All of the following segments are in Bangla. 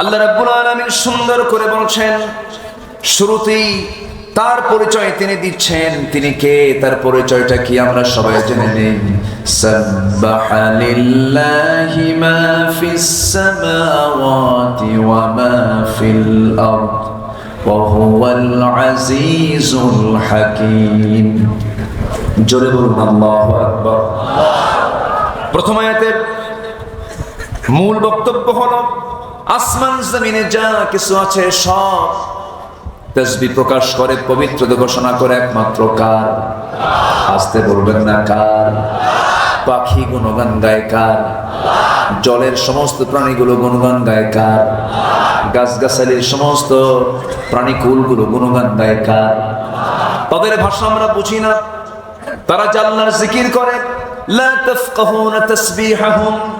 আল্লাহ রাব্বুল আলামিন সুন্দর করে বলছেন, শুরুতেই তার পরিচয় তিনি দিচ্ছেন। তিনি কে? তার পরিচয়টা কি আমরা সবাই জেনে নিই। সাব্বাহা মা ফিস সামাওয়াতি ওয়া মা ফিল আরদ, ওয়া হুয়াল আজিজুল হাকীম। জোরে বলুন, আল্লাহু আকবার। প্রথম আয়াতের মূল বক্তব্য হলো আসমান, জমিনে যা কিছু আছে সব তসবি প্রকাশ করে পবিত্র ঘোষণা করে একমাত্র কার? আসতে বলবেন না কার? পাখি গুণগান গায় কার? জলের সমস্ত প্রাণীগুলো গুণগান গায় কার? গাছগাছালির সমস্ত প্রাণীকুলগুলো গুণগান গায় কার? তাদের ভাষা আমরা বুঝি না। তারা জাল্লার জিকির করে, লা তাফকাহুনা তাসবিহাহুম।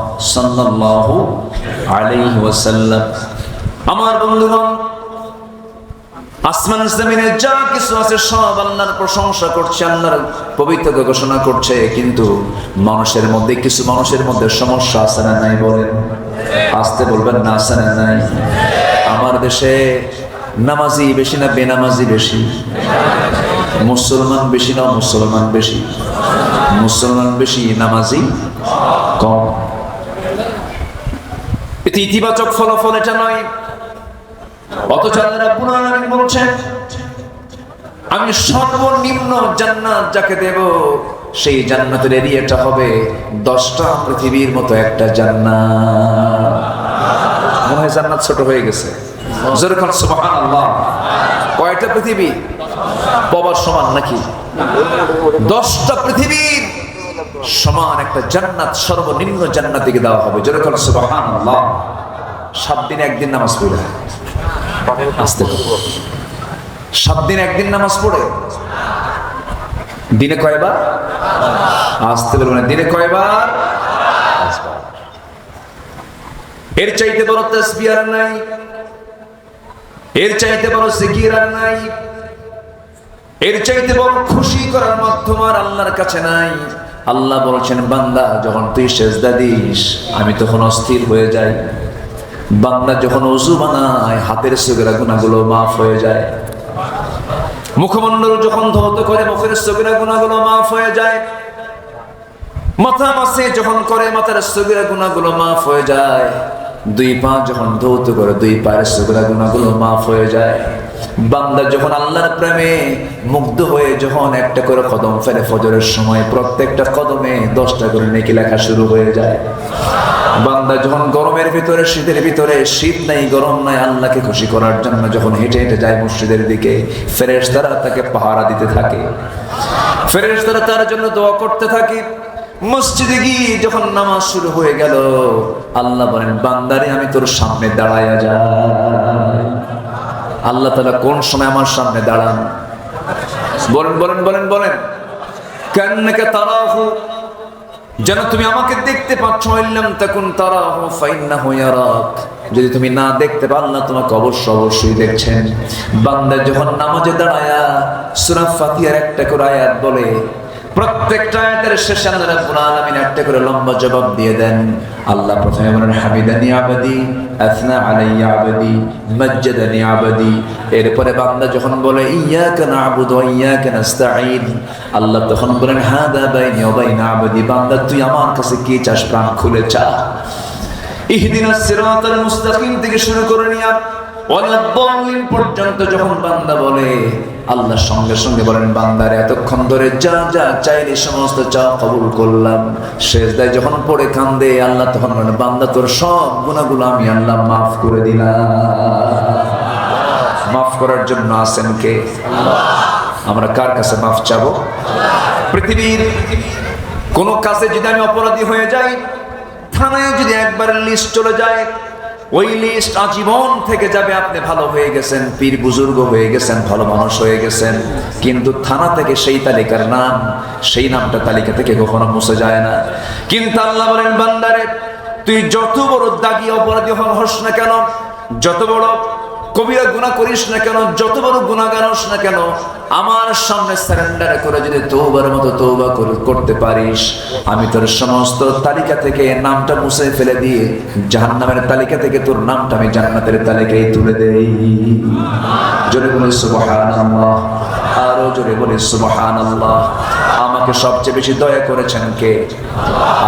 আমার বন্ধুগণ, আসমান যা কিছু আছে সব আল্লাহর প্রশংসা করছে, আল্লাহর ঘোষণা করছে, কিন্তু মানুষের মধ্যে, কিছু মানুষের মধ্যে সমস্যা আছে না নাই বলেন? আসতে বলবেন না, আছে না নাই? আমার দেশে নামাজি বেশি না বেনামাজি বেশি? মুসলমান বেশি না মুসলমান বেশি? মুসলমান বেশি নামাজি কম? এতে ইতিবাচক ফলাফল, এটা নয়। অথচ আল্লাহ বলছেন, আমি সর্বনিম্ন জান্নাত যাকে দেব, সেই জান্নাতের এরিয়াটা হবে দশটা পৃথিবীর মতো একটা জান্নাত। জান্নাত ছোট হয়ে গেছে। কয়টা পৃথিবী? বাবার সমান নাকি? দশটা পৃথিবীর সমান একটা জান্নাত, সর্বনিম্ন জান্নাত দিকে দেওয়া হবে। যেরকম সুবহান সাত দিনে একদিন নামাজ পড়ে। আসতে সাত দিন একদিন নামাজ পড়ে। দিনে কয়বার? আসতে বলব না দিনে কয়বার? এর চাইতে বড় তসবি আর নাই। এর চাইতে বড় আর নাই। এর চাইতে বড় খুশি করার মাধ্যম আর আল্লাহর কাছে নাই। আল্লাহ বলছেন, বান্দা, যখন তুই সেজদা দিস, আমি তখন অস্থির হয়ে যাই। বান্দা যখন অজু বানায়, হাতের সুগেরা গুণাগুলো মাফ হয়ে যায়। মুখমণ্ডল যখন ধৌত করে, মুখের সুগেরা গুণাগুলো মাফ হয়ে যায়। মাথা মাসে যখন করে, মাথার সুগেরা গুণাগুলো মাফ হয়ে যায়। দুই পা যখন ধৌত করে, দুই পায়ের সুগেরা গুণাগুলো মাফ হয়ে যায়। বান্দা যখন আল্লাহর প্রেমে মুগ্ধ হয়ে যখন একটা করে কদম ফেলে ফজরের সময়, প্রত্যেকটা কদমে দশটা করে নেকি লেখা শুরু হয়ে যায়। বান্দা যখন গরমের ভিতরে, শীতের ভিতরে, শীত নাই, গরম নাই, আল্লাহকে খুশি করার জন্য যখন হেঁটে হেঁটে যায় মসজিদের দিকে ফেরেশ তারা তাকে পাহারা দিতে থাকে। ফেরেশ তারা তার জন্য দোয়া করতে থাকে। মসজিদে গিয়ে যখন নামাজ শুরু হয়ে গেল, আল্লাহ বলেন, বান্দারে, আমি তোর সামনে দাঁড়ায়া যাই আল্লাহ তালা কোন সময় আমার সামনে দাঁড়ান? বলেন বলেন বলেন বলেন। কান্নাকে তারাহু। যেন তুমি আমাকে দেখতে পাচ্ছ, ইল্লাম তাকুন তারাহু, ফাইন্নাহু ইয়ারাক। যদি তুমি না দেখতে পারল না তোমাকে অবশ্য অবশ্যই দেখছেন। বান্দা যখন নামাজে দাঁড়ায়া, সূরা ফাতিহার একটা করে আয়াত বলে প্রত্যেকটা আয়াতের শেষে আল্লাহ রাব্বুল আলামিন একটা করে লম্বা জবাব দিয়ে দেন, আল্লাহ প্রথমে বলেন, হামিদানি আবাদি আথনা আলাইয়া আবাদি, মজ্জাদানি আবাদি। এরপরে বান্দা যখন বলে, ইয়াকা নাবুদু ওয়া ইয়াকা নাস্তাঈন, আল্লাহ তখন বলেন, হাদা বাইনি ওয়া বাইনা আবাদি। বান্দা, তুই আমার কাছে কি চাস? প্রাণ খুলে চা। ইহদিনাস সিরাতাল মুস্তাকিম থেকে শুরু করে নিয়া পর্যন্ত যখন বান্দা বলে, আল্লাহ সঙ্গে সঙ্গে বলেন, বান্দারে, এতক্ষণ ধরে যা যা চাইলে সমস্ত চা কবুল করলাম। শেষদায় যখন পড়ে কান্দে, আল্লাহ তখন বলেন, বান্দা, তোর সব গুণাগুলো আমি আল্লাহ মাফ করে দিলাম। মাফ করার জন্য আছেন কে? আমরা কার কাছে মাফ চাবো? পৃথিবীর কোন কাছে যদি আমি অপরাধী হয়ে যাই, থানায় যদি একবার লিস্ট চলে যায় ওই লিস্ট আজীবন থেকে যাবে, আপনি ভালো হয়ে গেছেন, পীর বুজুর্গ হয়ে গেছেন, ভালো মানুষ হয়ে গেছেন। কিন্তু থানা থেকে সেই তালিকার নাম, সেই নামটা তালিকা থেকে কখনো মুছে যায় না। কিন্তু আল্লাহ বলেন, বান্দারে, তুই যত বড় দাগি অপরাধী হস না কেন, যত বড় কবিরা গুণা করিস না কেন? যত বড় গুণা গানস না কেন, আমার সামনে সারেন্ডার করে যদি তৌবার মতো তৌবা করতে পারিস, আমি তোর সমস্ত তালিকা থেকে নামটা মুছে ফেলে দিয়ে জাহান্নামের তালিকা থেকে তোর নামটা আমি জান্নাতের তালিকায় তুলে দেই। জোরে বলে সুবহানাল্লাহ, আরও জোরে বলে সুবহানাল্লাহ। আমাকে সবচেয়ে বেশি দয়া করেছেন কে?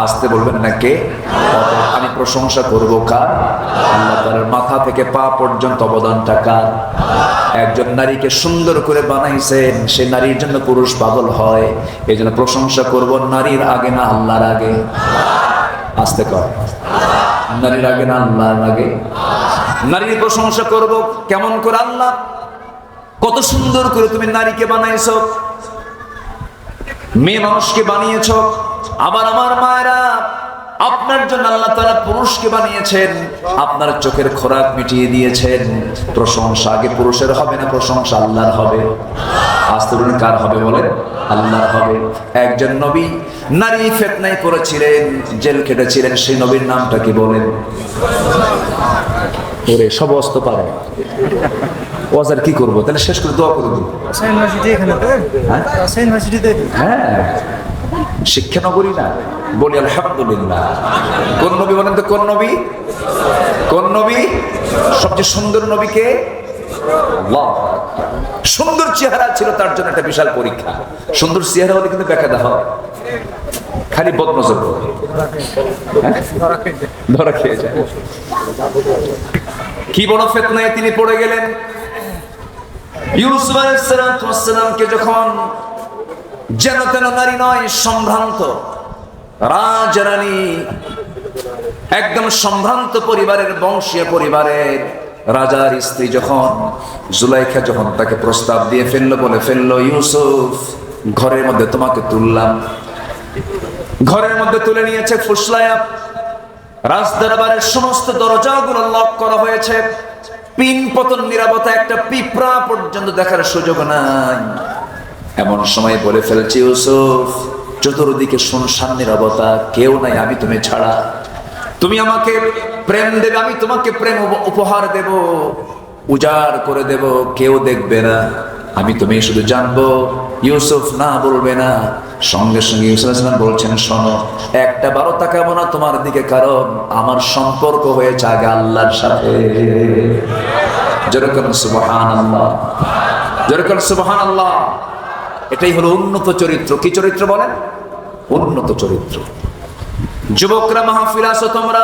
আসতে বলবেন না কে? আমি প্রশংসা করব কার? আল্লাহ তাআলার মাথা থেকে পা পর্যন্ত অবদানটা কার? একজন নারীকে সুন্দর করে বানাইছেন, সে নারীর জন্য পুরুষ পাগল হয় এই জন্য প্রশংসা করব নারীর আগে না আল্লাহর আগে। আসতে কর। নারীর আগে না আল্লাহর আগে। নারীর প্রশংসা করব কেমন করে আল্লাহ? কত সুন্দর করে তুমি নারীকে বানাইছো। মেয়ে মানুষকে বানিয়েছ, আবার আমার মায়েরা আপনার জন্য আল্লাহ তারা পুরুষকে বানিয়েছেন, আপনার চোখের খোরাক মিটিয়ে দিয়েছেন। প্রশংসা আগে পুরুষের হবে না প্রশংসা আল্লাহর হবে? আসতে বলুন কার হবে বলেন? আল্লাহর হবে। একজন নবী নারী ফেতনায় পড়েছিলেন, জেল কেটেছিলেন সেই নবীর নামটা কি বলেন? ওরে, সব অস্ত পারে ওয়াজার কি করব? তাহলে শেষ করে দোয়া করে তো হ্যাঁ? হ্যাঁ। শিক্ষা নগরী না। বলি আলহামদুলিল্লাহ। কোন নবী বলেন তো কোন নবী? কোন নবী? সবচেয়ে সুন্দর নবীকে। সুন্দর চেহারা ছিল তার জন্য একটা বিশাল পরীক্ষা। সুন্দর চেহারা হলে কিন্তু দেখা দেওয়া হয়। খালি বদনজর হ্যাঁ? ধরা খেয়ে যায়। কি বড় ফেতনায় তিনি পড়ে গেলেন? ইউসুফ আলাইসালামকে যখন যেন তেন নারী নয়, সম্ভ্রান্ত, রাজরানী, একদম সম্ভ্রান্ত পরিবারের বংশীয় পরিবারের রাজার স্ত্রী যখন জুলাইখা যখন তাকে প্রস্তাব দিয়ে ফেলল, বলে ফেলল, ইউসুফ, ঘরের মধ্যে তোমাকে তুললাম। ঘরের মধ্যে তুলে নিয়েছে ফুসলায়া। রাজদরবারের সমস্ত দরজাগুলো লক করা হয়েছে। পিন পতন নিরাপত্তা একটা পিঁপড়া পর্যন্ত দেখার সুযোগ নাই। এমন সময় বলে ফেলেছি, ইউসুফ, চতুর্দিকে শুনশান নিরাপত্তা, কেউ নাই, আমি তুমি ছাড়া। তুমি আমাকে প্রেম দেবে, আমি তোমাকে প্রেম উপহার দেব, উজাড় করে দেব, কেউ দেখবে না। আমি তুমি শুধু জানব ইউসুফ না বলবে না। সঙ্গে সঙ্গে ইউসুফ বলছেন, শোনো, একটা বারো তাকাবো না তোমার দিকে, কারণ আমার সম্পর্ক হয়েছে আগে আল্লাহর সাথে। যেরকম সুবহান আল্লাহ যেরকম সুবহান আল্লাহ এটাই হলো উন্নত চরিত্র। কি চরিত্র বলেন? উন্নত চরিত্র। যুবকরা, মাহফিল আসো তোমরা।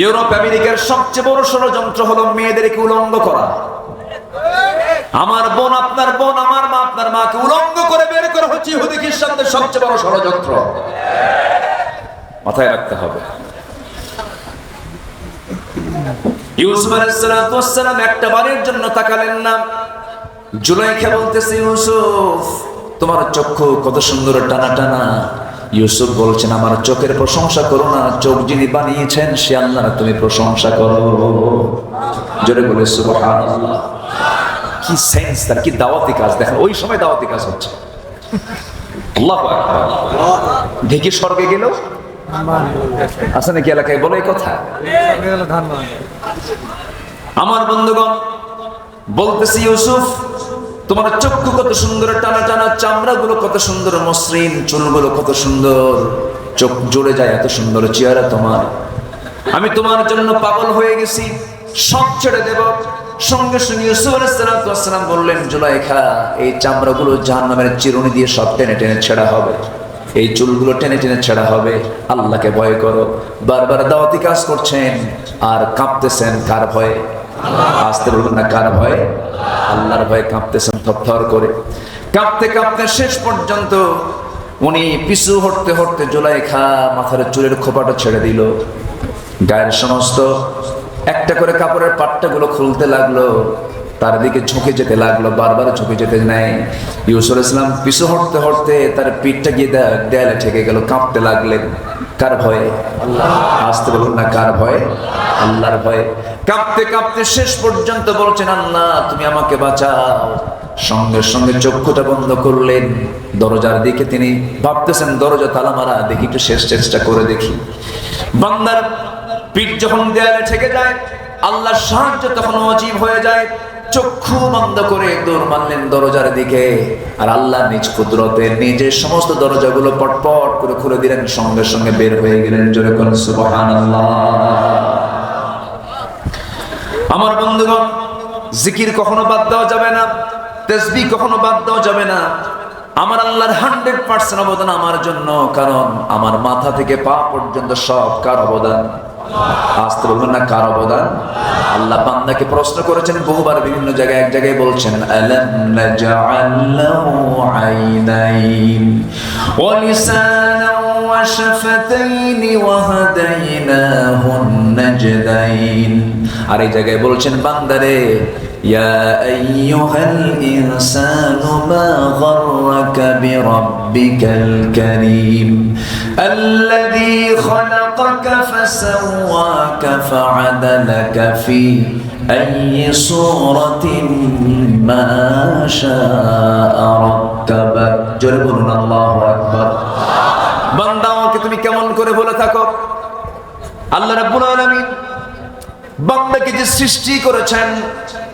ইউরোপ, আমেরিকার সবচেয়ে বড় ষড়যন্ত্র হলো মেয়েদেরকে উলঙ্গ করা। আমার বোন, আপনার বোন, আমার মা, আপনার মাকে উলঙ্গ করে বের করা হচ্ছে ইহুদি খ্রিস্টানদের সবচেয়ে বড় ষড়যন্ত্র। মাথায় রাখতে হবে। ইউসুফ একটা জন্য তাকালেন না। বলতেছে, ইউসুফ, তোমার চক্ষু কত সুন্দর টানা টানা ইউসুফ বলছেন, আমার চোখের প্রশংসা করো না, চোখ যিনি বানিয়েছেন, সে আল্লাহ তুমি প্রশংসা করো। জোরে বলে, সুবহানাল্লাহ। কি সেন্স তার, কি দাওয়াতি কাজ? দেখেন, ওই সময় দাওয়াতি কাজ হচ্ছে। ঢেকে স্বর্গে গেল আছে নাকি এলাকায়? বলে এই কথা। আমার বন্ধুগণ, বলতেছি ইউসুফ, তোমার চক্ষু কত সুন্দর, টানা টানা চামড়া গুলো কত সুন্দর, মসৃণ, চুলগুলো কত সুন্দর, চোখ জুড়ে যায় এত সুন্দর, চেহারা তোমার। আমি তোমার জন্য পাগল হয়ে গেছি সব ছেড়ে দেব। সঙ্গে সঙ্গে ইউসুফ বললেন, জুলাইখা, এই চামড়াগুলো জাহান্নামের চিরুনি দিয়ে সব টেনে টেনে ছেড়া হবে। এই চুলগুলো টেনে টেনে ছেড়া হবে। আল্লাহকে ভয় করো। বারবার দাওয়াতি কাজ করছেন। আর কাঁপতেছেন কার ভয়ে? আসতে বলবেন না, কার ভয়ে? আল্লাহর ভয়ে কাঁপতেছেন থরথর করে। কাঁপতে কাঁপতে শেষ পর্যন্ত উনি পিছু হটতে হটতে জুলাইখা মাথার চুলের খোপাটা ছেড়ে দিল। গায়ের সমস্ত একটা করে কাপড়ের পাট্টাগুলো খুলতে লাগল তার দিকে ঝুঁকে যেতে লাগল বারবার ঝুঁকে যেতে নেয় ইউসুল ইসলাম পিছু হটতে হটতে তার পিঠটা গিয়ে দেয়ালে ঠেকে গেল কাঁপতে লাগলেন। কার ভয়ে? আসতে বলুন না কার ভয়ে? আল্লাহর ভয়ে। কাঁপতে কাঁপতে শেষ পর্যন্ত বলছেন আল্লাহ তুমি আমাকে বাঁচাও। সঙ্গে সঙ্গে চক্ষুটা বন্ধ করলেন। দরজার দিকে তিনি ভাবতেছেন দরজা তালা মারা দেখি একটু শেষ চেষ্টা করে দেখি। বান্দার পিঠ যখন দেয়ালে ঠেকে যায়, আল্লাহর সাহায্য তখন অজীব হয়ে যায়। চক্ষু বন্ধ করে দৌড় মারলেন দরজার দিকে। আর আল্লাহ নিজ কুদরতে নিজের সমস্ত দরজাগুলো পটপট করে খুলে দিলেন, সঙ্গে সঙ্গে বের হয়ে গেলেন জোরে আমার বন্ধুগণ, জিকির কখনো বাদ দেওয়া যাবে না, তেসবি কখনো বাদ দেওয়া যাবে না। আমার আল্লাহর হান্ড্রেড পার্সেন্ট অবদান আমার জন্য, কারণ আমার মাথা থেকে পা পর্যন্ত সব কার অবদান? এক জায়গায় বলছেন, আলাম নাজআল লাহু আইনাইন ওয়া লিসানান ওয়া শাফাতাইন ওয়া হাদাইনাহুন আর এই জায়গায় বলছেন বান্দারে ইয়া আইয়ুহাল ইনসানু মা গররাকা বিরাব্বিকাল কারীম الذي خلقك فسواك فعدلك في أي صورة ما شاء ركبك جربنا الله أكبر বান্দা আমাকে তুমি কেমন করে বলে থাকো আল্লাহ রাব্বুল আলামিন বান্দাকে যে সৃষ্টি করেছেন,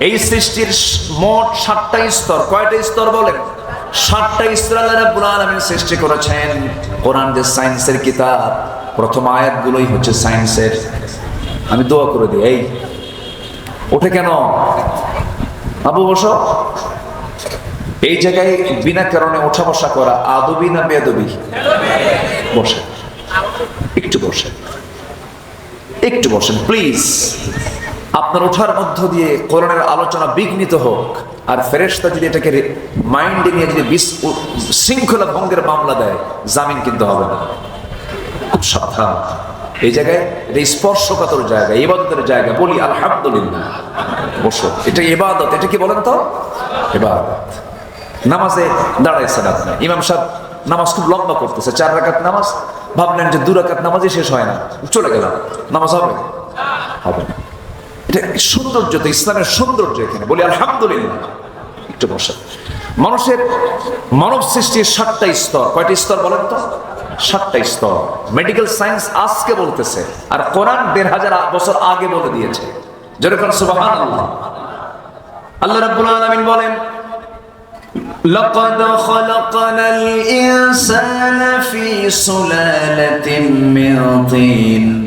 এই সৃষ্টির মোট সাতটা স্তর। কয়টা স্তর বলেন? সাতটা স্তর আল্লাহ সৃষ্টি করেছেন। কোরআন যে সায়েন্সের কিতাব, প্রথম আয়াতগুলোই হচ্ছে সায়েন্সের। আমি দোয়া করে দিই, এই। ওঠে কেন? আবু বসো। এই জায়গায় বিনা কারণে ওঠা বসা করা আদবি না বেদবি? বসে একটু বসে একটু বসেন, প্লিজ। আপনার ওঠার মধ্য দিয়ে কোরআনের আলোচনা বিঘ্নিত হোক, আর ফেরেশতা যদি এটাকে মাইন্ডে নিয়ে যদি শৃঙ্খলা ভঙ্গের মামলা দেয়, জামিন কিন্তু হবে না। খুব সাবধান। এই জায়গায় এটা স্পর্শকাতর জায়গা, ইবাদতের জায়গা। বলি, আলহামদুলিল্লাহ। বসো। এটা ইবাদত। এটা কি বলেন তো? ইবাদত। নামাজে দাঁড়ায় দাঁড়াইছেন আপনি। ইমাম সাহেব নামাজ খুব লম্বা করতেছে চার রাকাত নামাজ। ভাবলেন যে দু রাকাত নামাজই শেষ হয় না। চলে গেলাম। নামাজ হবে? হবে না। এটা সৌন্দর্য তো ইসলামের সৌন্দর্য এখানে বলি আলহামদুলিল্লাহ একটু বসে মানুষের মানব সৃষ্টির সাতটা স্তর কয়টা স্তর বলেন তো সাতটা স্তর মেডিকেল সায়েন্স আজকে বলতেছে আর কোরআন দেড় হাজার বছর আগে বলে দিয়েছে যেরকম সুবাহান আল্লাহ আল্লাহ রাব্বুল আলামিন বলেন لقد خلقنا الإنسان في سلالة من طين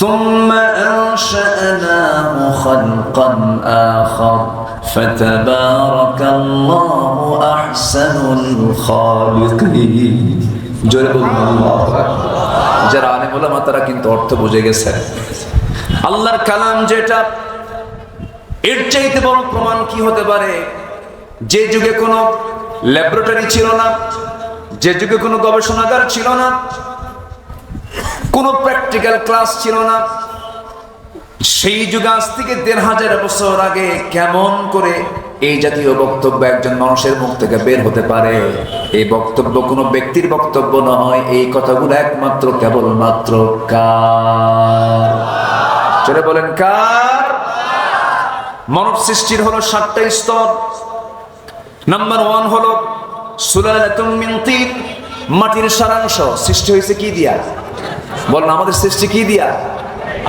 ثم أنشأناه خلقا آخر فتبارك الله أحسن الخالقين জোরে বলুন আল্লাহু আকবার। যারা আলেম ওলামা তারা কিন্তু অর্থ বুঝে গেছেন আল্লাহর কালাম যেটা এর চাইতে বড় প্রমাণ কি হতে পারে যে যুগে কোনো ল্যাবরেটরি ছিল না যে যুগে কোনো গবেষণাগার ছিল না কোনো প্র্যাকটিক্যাল ক্লাস ছিল না। সেই যুগে আজ থেকে দেড় হাজার বছর আগে কেমন করে এই জাতীয় বক্তব্য একজন মানুষের মুখ থেকে বের হতে পারে? এই বক্তব্য কোনো ব্যক্তির বক্তব্য নয়, এই কথাগুলো একমাত্র কেবলমাত্র কার? চলে বলেন, কার? মানব সৃষ্টির হলো সাতটা স্তর। নাম্বার ওয়ান হলো সুলালাতুন তিন, মাটির সারাংশ সৃষ্টি হয়েছে কি দিয়া? বলেন, আমাদের সৃষ্টি কি দিয়া?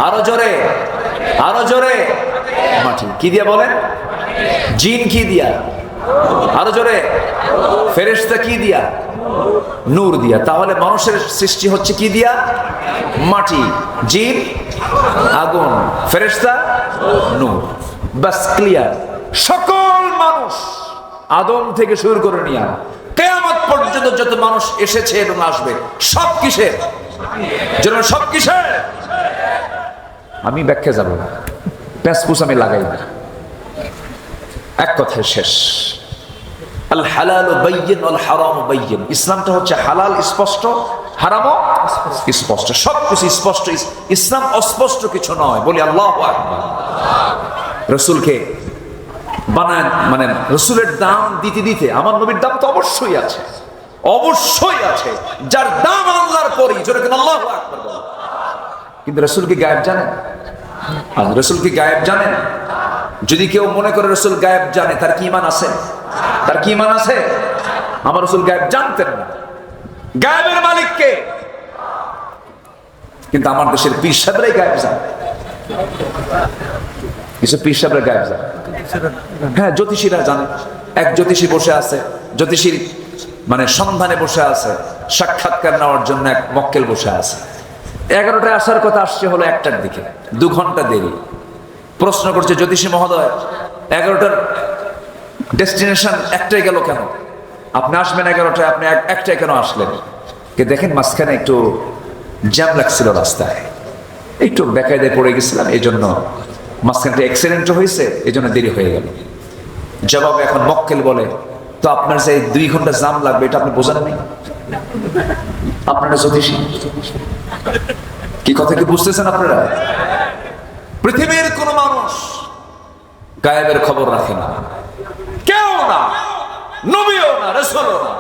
আরও জোরে আরও জোরে। মাটি, কি দিয়া বলেন? জিন কি দিয়া? আরও জোরে। ফেরেশতা কি দিয়া? নূর দিয়া। তাহলে মানুষের সৃষ্টি হচ্ছে কি দিয়া? মাটি, জিন, আগুন। ফেরেশতা, নূর। বাস ক্লিয়ার। সকল মানুষ আদম থেকে শুরু করে নিয়ে, কেয়ামত পর্যন্ত যত মানুষ এসেছে এবং আসবে, সব কিসের? যেন সব কিসের আমি ব্যাখ্যা যাব না। প্যাসপুস আমি লাগাই না। এক কথায় শেষ। আল হালাল বাইয়িন, আল হারাম বাইয়িন। ইসলামটা হচ্ছে হালাল, স্পষ্ট হারামও স্পষ্ট। সব কিছু স্পষ্ট। ইসলাম অস্পষ্ট কিছু নয়। বলি আল্লাহ রসুলকে বানায় মানে রসুলের দাম দিতে দিতে, আমার নবীর দাম তো অবশ্যই আছে। অবশ্যই আছে, যার দাম আল্লাহর পরই জোরে কেন আল্লাহ কিন্তু রসুল কি গায়েব জানেন রসুল কি গায়েব জানেন যদি কেউ মনে করে রসুল গায়েব জানে, তার কি ইমান আছে? তার কি ইমান আছে? আমার রসুল গায়েব জানতেন না। গায়েবের মালিককে কিন্তু আমার দেশের পীর সাহেবরাই গায়েব জানে। কিছু পীর সাহেবরা গায়েব জানে। হ্যাঁ জ্যোতিষীরা জানে। এক জ্যোতিষী বসে আছে। জ্যোতিষীর মানে সন্ধানে বসে আছে, সাক্ষাৎকার নেওয়ার জন্য এক মক্কেল বসে আছে। এগারোটায় আসার কথা আসছে হলো একটার দিকে, দু ঘণ্টা দেরি। প্রশ্ন করছে, জ্যোতিষী মহোদয়, এগারোটার ডেস্টিনেশন একটাই গেল কেন? আপনি আসবেন এগারোটায়, আপনি একটাই কেন আসলেন? কে দেখেন মাঝখানে একটু জ্যাম লাগছিল রাস্তায়। একটু বেকায়দায় পড়ে গেছিলাম এই জন্য মাঝখানটা অ্যাক্সিডেন্টও হয়েছে এই জন্য দেরি হয়ে গেল। জবাবে এখন মক্কেল বলে তো আপনার যে দুই ঘণ্টা জাম লাগবে, এটা আপনি বোঝেন নাই? আপনারা জ্যোতিষী? কি কথা কি বুঝতেছেন আপনারা? পৃথিবীর কোন মানুষ গায়েবের খবর রাখে না। কেউ না, নবীও না, রসুলও না।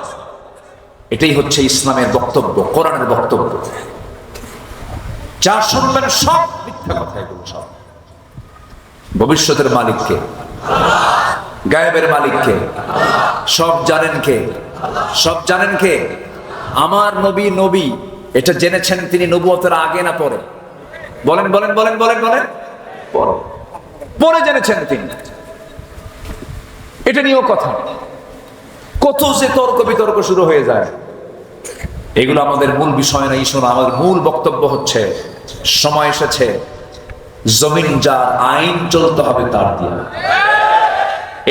এটাই হচ্ছে ইসলামের বক্তব্য, কোরআনের বক্তব্য। যা শুনবেন সব মিথ্যা কথা এগুলো সব। ভবিষ্যতের মালিককে। গায়েবের মালিককে। সব জানেন কে? সব জানেন কে? আমার নবী নবী, এটা জেনেছেন তিনি নবুয়তের আগে না পরে? বলেন বলেন বলেন বলেন বলেন। পরে। জেনেছেন তিনি। এটা নিয়েও কথা। কত যে তর্ক বিতর্ক শুরু হয়ে যায়। এগুলো আমাদের মূল বিষয় না ইস্যু আমাদের মূল বক্তব্য হচ্ছে, সময় এসেছে। জমিন যার আইন চলতে হবে তার দিয়ে।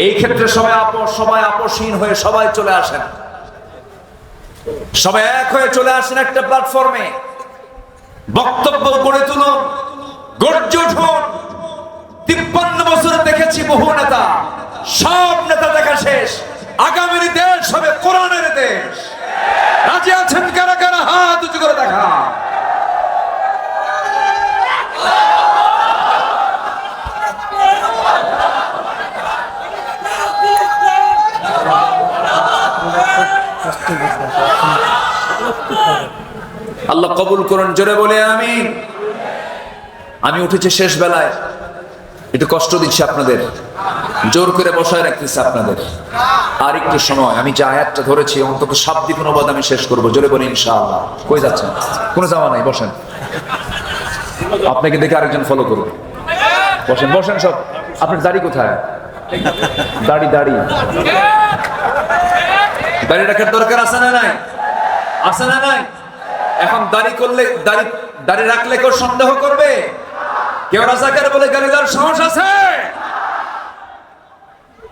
এই ক্ষেত্রে সবাই আপোষ সবাই আপোষহীন হয়ে সবাই চলে আসেন। সবাই এক হয়ে চলে আসেন একটা প্ল্যাটফর্মে বক্তব্য গড়ে তুলুন, গর্জে উঠুন। তিপ্পান্ন বছর দেখেছি বহু নেতা, সব নেতা দেখা শেষ। আগামীর দেশ হবে কোরআনের দেশ। রাজি আছেন কারা কারা? হাত উঁচু করে দেখা। আল্লাহ কবুল করুন, জোরে বলে আমি আমি উঠেছি শেষ বেলায়। একটু কষ্ট দিচ্ছি আপনাদের। জোর করে বসায় রাখতেছি আপনাদের। আর একটু সময়, আমি যে আয়াতটা ধরেছি, অন্তত শাব্দিক অনুবাদ আমি শেষ করব। জোরে বলি ইনশাআল্লাহ। কই যাচ্ছেন? কোনো যাওয়া নাই, বসেন। আপনাকে দেখে আরেকজন ফলো করবে বসেন বসেন সব। আপনার দাড়ি কোথায়? দাড়ি দাড়ি। দাড়ি রাখার দরকার আছে না নাই? আছে না নাই? এখন দাড়ি করলে দাড়ি দাড়ি রাখলে কেউ সন্দেহ করবে? কেউ রাজাকার বলে গালিদার সাহস আছে?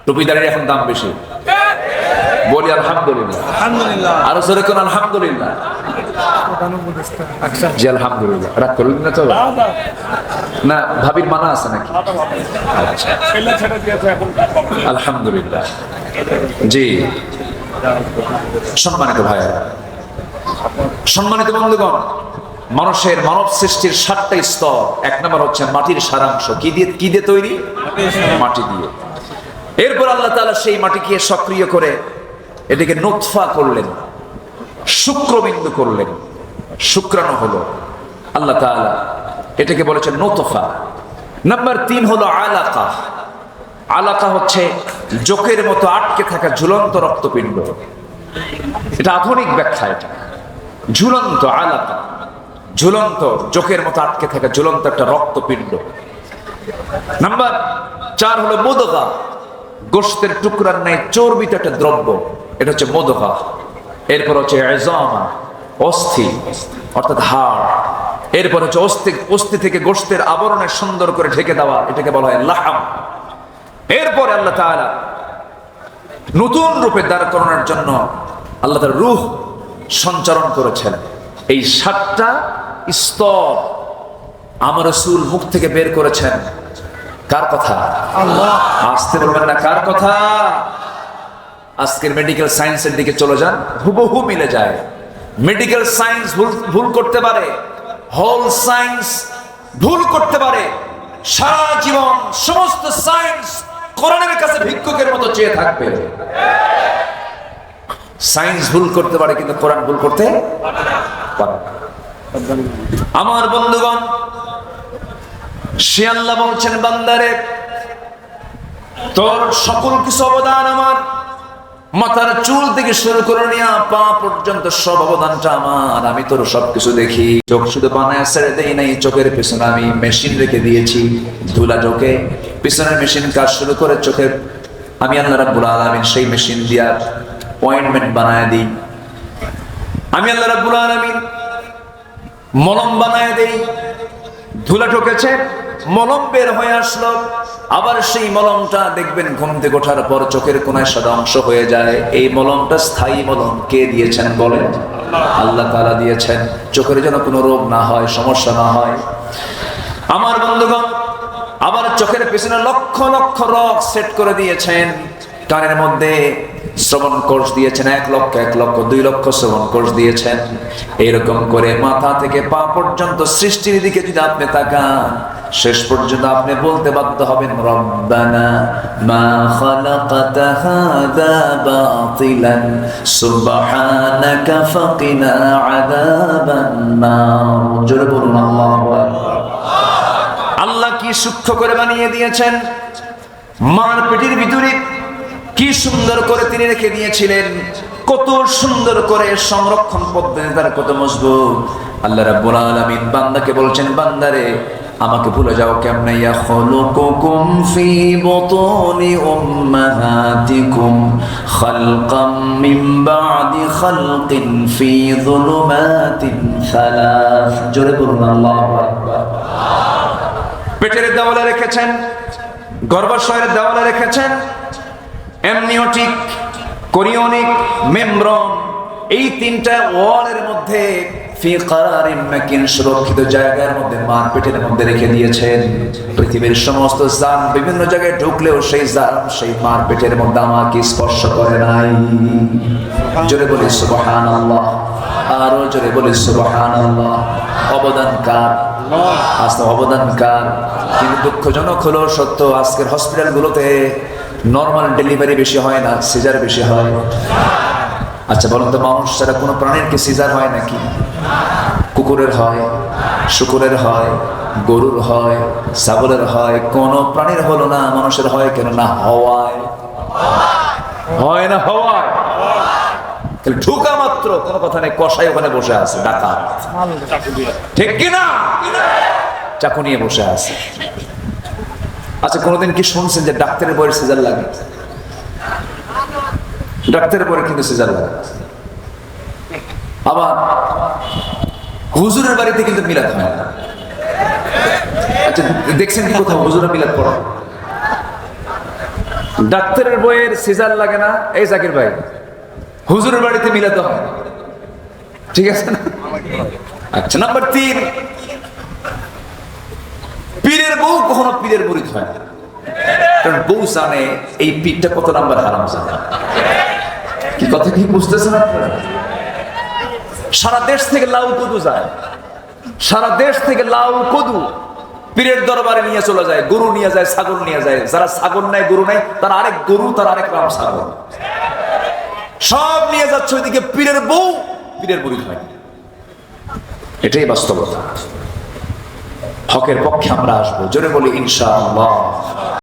টুপি দাড়ির এখন দাম বেশি। বলি আলহামদুলিল্লাহ। আলহামদুলিল্লাহ। আরও জোরে কোন আলহামদুলিল্লাহ। প্রধান উপদেষ্টা আচ্ছা। জি আলহামদুলিল্লাহ। রাগ করলেন না তো? না ভাবির মানা আছে নাকি? আচ্ছা। আলহামদুলিল্লাহ। জি। সম্মানিত ভাইয়েরা, সম্মানিত বন্ধুগণ, মানুষের মানব সৃষ্টির সাতটা স্তর, এক নম্বর হচ্ছে মাটির সারাংশ। কি দিয়ে কি দিয়ে তৈরি? মাটি দিয়ে। এরপর আল্লাহ তাআলা সেই মাটিকে সক্রিয় করে এটাকে নোৎফা করলেন, শুক্রবিন্দু করলেন, শুক্রাণু হলো। আল্লাহ তাআলা এটাকে বলেছেন নোতফা নাম্বার তিন হলো আলাকা। আলাকা হচ্ছে জোকের মতো আটকে থাকা ঝুলন্ত রক্তপিণ্ড। এটা আধুনিক ব্যাখ্যা এটা। ঝুলন্ত আলাকা ঝুলন্ত জোকের মতো আটকে থাকা ঝুলন্ত একটা রক্তপিণ্ড। নাম্বার চার হলো মোদগা। গোস্তের টুকরার ন্যায় চর্বিত একটা দ্রব্য। এটা হচ্ছে মোদগা। এরপর হচ্ছে এজামা, অস্থি, অর্থাৎ হাড়। এরপর হচ্ছে অস্থি অস্থি থেকে গোস্তের আবরণে সুন্দর করে ঢেকে দেওয়া, এটাকে বলা হয় লাহাম। এরপরে আল্লাহ তাআলা নতুন রূপে দাঁড় করানোর জন্য আল্লাহ তার রুহ সঞ্চারণ করেছেন। এই সাতটা স্তর আমার রসুল মুখ থেকে বের করেছেন। কার কথা? আল্লাহ। আসতে বলবেন না কার কথা? আজকের মেডিকেল সায়েন্সের দিকে চলে যান হুবহু মিলে যায়। মেডিকেল সায়েন্স ভুল ভুল করতে পারে হল সায়েন্স ভুল করতে পারে। সারা জীবন সমস্ত সায়েন্স কোরআনের কাছে ভিক্ষুকের মতো চেয়ে থাকবে। সায়েন্স ভুল করতে পারে, কিন্তু কোরআন ভুল করতে আমার বন্ধুগণ সে বলছেন, বান্দারে, তোর সকল কিছু অবদান আমার। মাথার চুল থেকে শুরু করে নিয়ে পা পর্যন্ত সব অবদানটা আমার। আমি তোর সবকিছু দেখি। চোখ শুধু বানায় ছেড়ে দেই নাই, চোখের পেছনে আমি মেশিন রেখে দিয়েছি। ধুলা চোখে পিছনের মেশিন কাজ শুরু করে চোখের আমি আল্লাহ রাব্বুল আলামিন সেই মেশিন দিয়া পয়েন্টমেন্ট বানায় দিই। আমি আল্লাহ রাব্বুল আলামিন মলম বানায় দেই। ধুলা ঠকেছে, মলম বের হয়ে আসলো। আবার সেই মলমটা দেখবেন ঘুম থেকে ওঠার পর চোখের কোনায় সাদা অংশ হয়ে যায়। এই মলমটা স্থায়ী মলম কে দিয়েছেন বলেন? আল্লাহ তাআলা দিয়েছেন। চোখের যেন কোনো রোগ না হয়, সমস্যা না হয়। আমার বন্ধুগণ আবার চোখের পেছনে লক্ষ লক্ষ রক সেট করে দিয়েছেন। কানের মধ্যে শ্রবণ কোর্স দিয়েছেন, এক লক্ষ এক লক্ষ, দুই লক্ষ শ্রবণ কোর্স দিয়েছেন। এরকম করে মাথা থেকে পা পর্যন্ত সৃষ্টির দিকে যদি আপনি তাকান, শেষ পর্যন্ত আপনি বলতে বাধ্য হবেন, রব্বানা মা বলুন কি সূক্ষ্ম করে বানিয়ে দিয়েছেন। মার পেটের ভিতরে কি সুন্দর করে তিনি রেখে দিয়েছিলেন। কত সুন্দর করে সংরক্ষণ পদ্ধতি তার কত মজবুত। আল্লাহ রাব্বুল আলামিন বান্দাকে বলছেন, বান্দারে, আমাকে ভুলে যাও কেমনে? ইয়াখলুকুকুম ফি বুতুনি উম্মাহাতিকুম খালকাম মিন বাদি খালকিন ফি যুলুমাতিন সালাস। জোরে বলুন, আল্লাহু আকবার। পেটের দেওয়ালে রেখেছেন গর্ভাশয়ের দেওয়ালে রেখেছেন এমনিওটিক কোরিওনিক মেমব্রন এই তিনটা ওয়ালের মধ্যে সুরক্ষিত জায়গার মধ্যে মার পেটের মধ্যে রেখে দিয়েছেন। পৃথিবীর সমস্ত জান বিভিন্ন জায়গায় ঢুকলেও সেই জান, সেই মার পেটের মধ্যে আমাকে স্পর্শ করে নাই। জোরে বলি সুবহানাল্লাহ। আরও জোরে বলি সুবহানাল্লাহ। অবদান কার? আজকে অবদান কার? কিন্তু দুঃখজনক হলো, সত্য, আজকের হসপিটালগুলোতে নর্মাল ডেলিভারি বেশি হয় না, সিজার বেশি হয়। আচ্ছা বলুন তো, মানুষ ছাড়া কোনো প্রাণীর কি সিজার হয় নাকি? কুকুরের হয়, শুকুরের হয়, গরুর হয়, ছাগলের হয়, কোন প্রাণীর হলো না, মানুষের হয় কেন? না, হওয়ায়। হয় না, হওয়ায়। ঢুকা মাত্র, কোনো কথা নেই কষাই ওখানে বসে আছে, ডাকাত। ঠিক কিনা চাকু নিয়ে বসে আছে। আচ্ছা কোনোদিন কি শুনছেন যে ডাক্তারের বইয়ের সিজার লাগে? ডাক্তারের পরে কিন্তু সিজার লাগে আবার হুজুরের বাড়িতে কিন্তু মিলাদ হয় আচ্ছা দেখছেন কি কোথাও হুজুরা মিলাদ পড়া। ডাক্তারের বইয়ের সিজার লাগে না। এই জাকির ভাই, হুজুরের বাড়িতে মিলাতে হয় ঠিক আছে না? আচ্ছা নাম্বার তিন। পীরের বউ কখনো পীরের মুরিদ হয় কারণ বউ জানে এই পীরটা কত নাম্বার হারাম জানে কি কথা কি বুঝতেছেন আপনারা? সারা দেশ থেকে লাউ কদু যায়। সারা দেশ থেকে লাউ কদু পীরের দরবারে নিয়ে চলে যায়, গরু নিয়ে যায়, ছাগল নিয়ে যায়। যারা ছাগল নেয় গরু নেয় তারা আরেক গরু, তার আরেক নাম ছাগল। সব নিয়ে যাচ্ছে ওইদিকে পীরের বউ, পীরের মুরিদ হয় এটাই বাস্তবতা। হকের পক্ষে আমরা আসব। জোরে বলি, ইনশাআল্লাহ।